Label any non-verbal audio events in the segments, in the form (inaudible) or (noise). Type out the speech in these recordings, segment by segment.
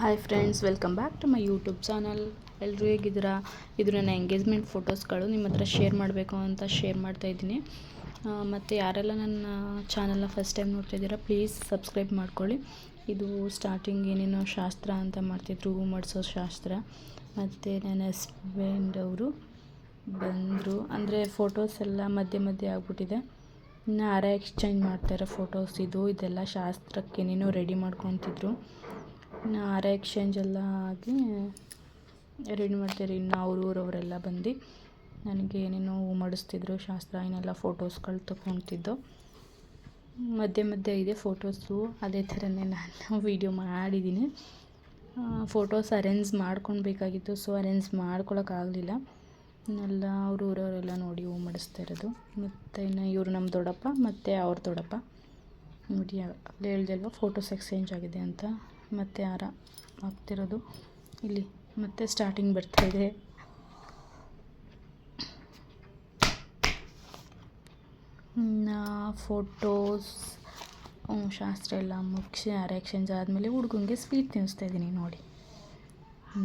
Hi friends welcome back to my YouTube channel ಎಲ್ಲರೂ ಹೇಗಿದ್ದೀರಾ? ಇದು ನನ್ನ ಎಂಗೇಜ್ಮೆಂಟ್ ಫೋಟೋಸ್ಗಳು ನಿಮ್ಮ ಹತ್ರ ಶೇರ್ ಮಾಡಬೇಕು ಅಂತ ಶೇರ್ ಮಾಡ್ತಾಯಿದ್ದೀನಿ ಮತ್ತು ಯಾರೆಲ್ಲ ನನ್ನ ಚಾನಲ್ನ ಫಸ್ಟ್ ಟೈಮ್ ನೋಡ್ತಾ ಇದ್ದೀರ ಪ್ಲೀಸ್ ಸಬ್ಸ್ಕ್ರೈಬ್ ಮಾಡ್ಕೊಳ್ಳಿ. ಇದು ಸ್ಟಾರ್ಟಿಂಗ್ ಏನೇನೋ ಶಾಸ್ತ್ರ ಅಂತ ಮಾಡ್ತಿದ್ರು ಹೂ ಮಾಡಿಸೋ ಶಾಸ್ತ್ರ. ಮತ್ತು ನನ್ನ ಹಸ್ಬೆಂಡ್ ಅವರು ಬಂದರು. ಅಂದರೆ ಫೋಟೋಸ್ ಎಲ್ಲ ಮಧ್ಯೆ ಮಧ್ಯೆ ಆಗ್ಬಿಟ್ಟಿದೆ. ಇನ್ನು ಆರ ಎಕ್ಸ್ಚೇಂಜ್ ಮಾಡ್ತಾರೆ ಫೋಟೋಸ್ ಇದು, ಇದೆಲ್ಲ ಶಾಸ್ತ್ರಕ್ಕೆ ಏನೇನೋ ರೆಡಿ ಮಾಡ್ಕೊತಿದ್ರು. ಹಾರ ಎಕ್ಸ್ಚೇಂಜ್ ಎಲ್ಲ ಆಗಿ ರೆಡಿ ಮಾಡ್ತಾರೆ ಇನ್ನು ಅವ್ರ ಊರವರೆಲ್ಲ ಬಂದು ನನಗೆ ಏನೇನೋ ಮಾಡಿಸ್ತಿದ್ರು, ಶಾಸ್ತ್ರ ಏನೆಲ್ಲ ಫೋಟೋಸ್ಗಳು ತೊಗೊತಿದ್ದು. ಮಧ್ಯೆ ಮಧ್ಯೆ ಇದೆ ಫೋಟೋಸು ಅದೇ ಥರನೇ ನಾನು (laughs) ವೀಡಿಯೋ ಮಾಡಿದ್ದೀನಿ. ಫೋಟೋಸ್ ಅರೇಂಜ್ ಮಾಡ್ಕೊಳ್ಬೇಕಾಗಿತ್ತು ಸೊ ಅರೇಂಜ್ ಮಾಡ್ಕೊಳಕ್ಕಾಗಲಿಲ್ಲ ಎಲ್ಲ ಅವ್ರ ಊರವರೆಲ್ಲ ನೋಡಿ ಹೂ ಮಾಡಿಸ್ತಾ ಇರೋದು. ಮತ್ತು ಇನ್ನು ಇವರು ನಮ್ಮ ದೊಡ್ಡಪ್ಪ, ಮತ್ತು ಅವ್ರ ದೊಡ್ಡಪ್ಪ. ನೋಡಿ ಅಲ್ಲೇ ಹೇಳ್ದೆ ಅಲ್ವಾ ಫೋಟೋಸ್ ಎಕ್ಸ್ಚೇಂಜ್ ಆಗಿದೆ ಅಂತ. ಮತ್ತು ಆರ ಆಗ್ತಿರೋದು. ಇಲ್ಲಿ ಮತ್ತೆ ಸ್ಟಾರ್ಟಿಂಗ್ ಬರ್ತಾಯಿದೆ ಫೋಟೋಸ್ ಶಾಸ್ತ್ರ ಎಲ್ಲ ಮುಗಿಸಿ ಆರ ಎಕ್ಸ್ಚೇಂಜ್ ಆದಮೇಲೆ ಹುಡುಗಂಗೆ ಸ್ವೀಟ್ ತಿನ್ನಿಸ್ತಾ ಇದ್ದೀನಿ ನೋಡಿ.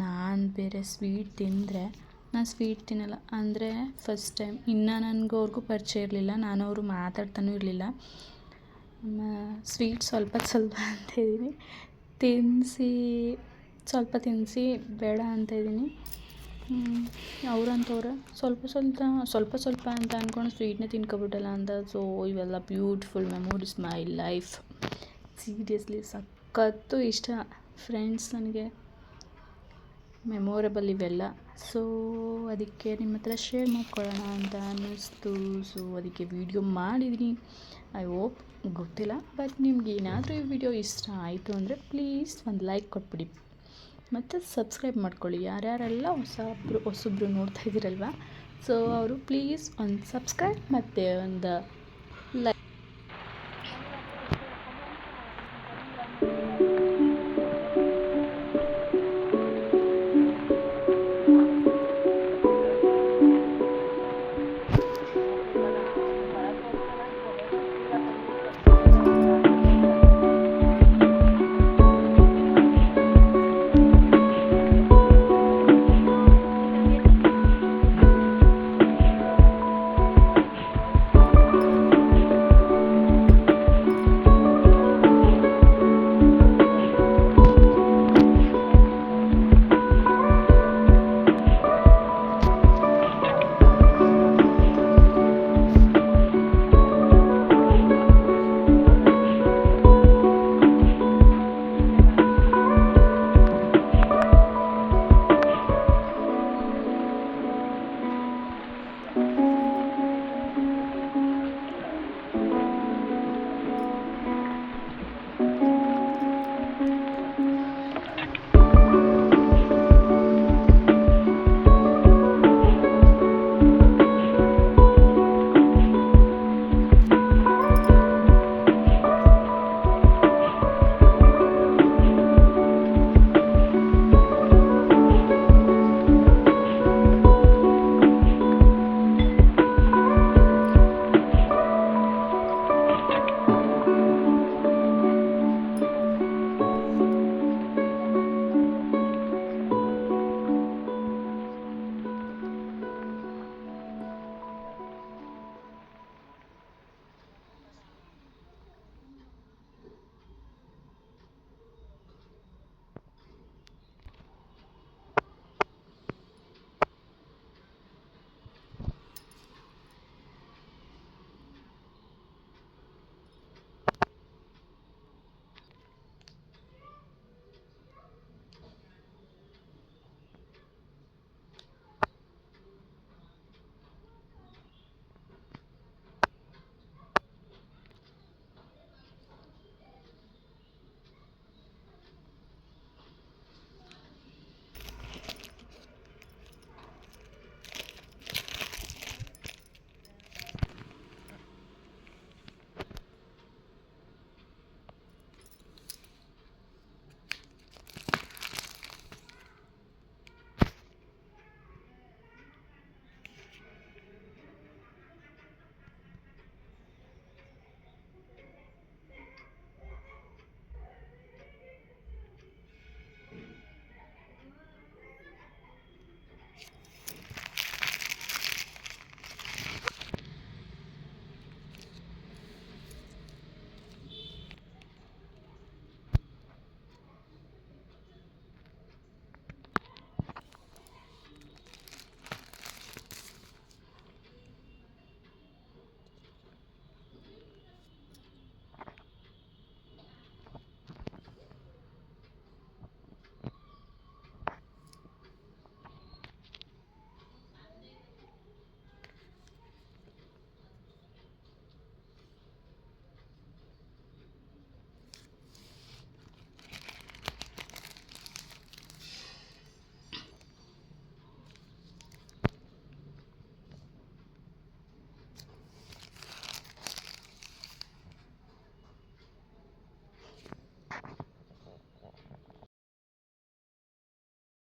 ನಾನು ಬೇರೆ ಸ್ವೀಟ್ ತಿಂದರೆ, ನಾನು ಸ್ವೀಟ್ ತಿನ್ನಲ್ಲ. ಅಂದರೆ ಫಸ್ಟ್ ಟೈಮ್ ಇನ್ನೂ ನನಗೂ ಅವ್ರಿಗೂ ಪರಿಚಯ ಇರಲಿಲ್ಲ ನಾನು ಅವರು ಮಾತಾಡ್ತಾನೂ ಇರಲಿಲ್ಲ. ಸ್ವೀಟ್ ಸ್ವಲ್ಪ ಸ್ವಲ್ಪ ಅಂತ ಇದ್ದೀನಿ. ತಿನ್ನಿಸಿ ಸ್ವಲ್ಪ ತಿನ್ನಿಸಿ ಬೇಡ ಅಂತ ಇದ್ದೀನಿ. ಅವ್ರಂತವ್ರೆ ಸ್ವಲ್ಪ ಸ್ವಲ್ಪ ಸ್ವಲ್ಪ ಸ್ವಲ್ಪ ಅಂತ ಅಂದ್ಕೊಂಡು ಸ್ವೀಟ್ನೇ ತಿನ್ಕೊಬಿಟ್ಟಲ್ಲ ಅಂತ ಸೊ ಇವೆಲ್ಲ beautiful memories my life seriously ಸಖತ್ತು ಇಷ್ಟ. ಫ್ರೆಂಡ್ಸ್ ನನಗೆ. ಮೆಮೊರೇಬಲ್ ಇವೆಲ್ಲ. ಸೊ ಅದಕ್ಕೆ ನಿಮ್ಮ ಹತ್ರ ಶೇರ್ ಮಾಡ್ಕೊಳ್ಳೋಣ ಅಂತ ಅನ್ನಿಸ್ತು. ಸೊ ಅದಕ್ಕೆ ವೀಡಿಯೋ ಮಾಡಿದ್ದೀನಿ ಐ ಹೋಪ್ ಗೊತ್ತಿಲ್ಲ ಬಟ್ ನಿಮ್ಗೆ ಏನಾದರೂ ಈ ವಿಡಿಯೋ ಇಷ್ಟ ಆಯಿತು ಅಂದರೆ ಪ್ಲೀಸ್ ಒಂದು ಲೈಕ್ ಕೊಟ್ಬಿಡಿ. ಮತ್ತು ಸಬ್ಸ್ಕ್ರೈಬ್ ಮಾಡ್ಕೊಳ್ಳಿ. ಯಾರ್ಯಾರೆಲ್ಲ ಹೊಸಬ್ರು ಹೊಸಬ್ರು ನೋಡ್ತಾ ಇದ್ದೀರಲ್ವ? ಸೊ ಅವರು ಪ್ಲೀಸ್ ಒಂದು ಸಬ್ಸ್ಕ್ರೈಬ್ ಮತ್ತು ಒಂದು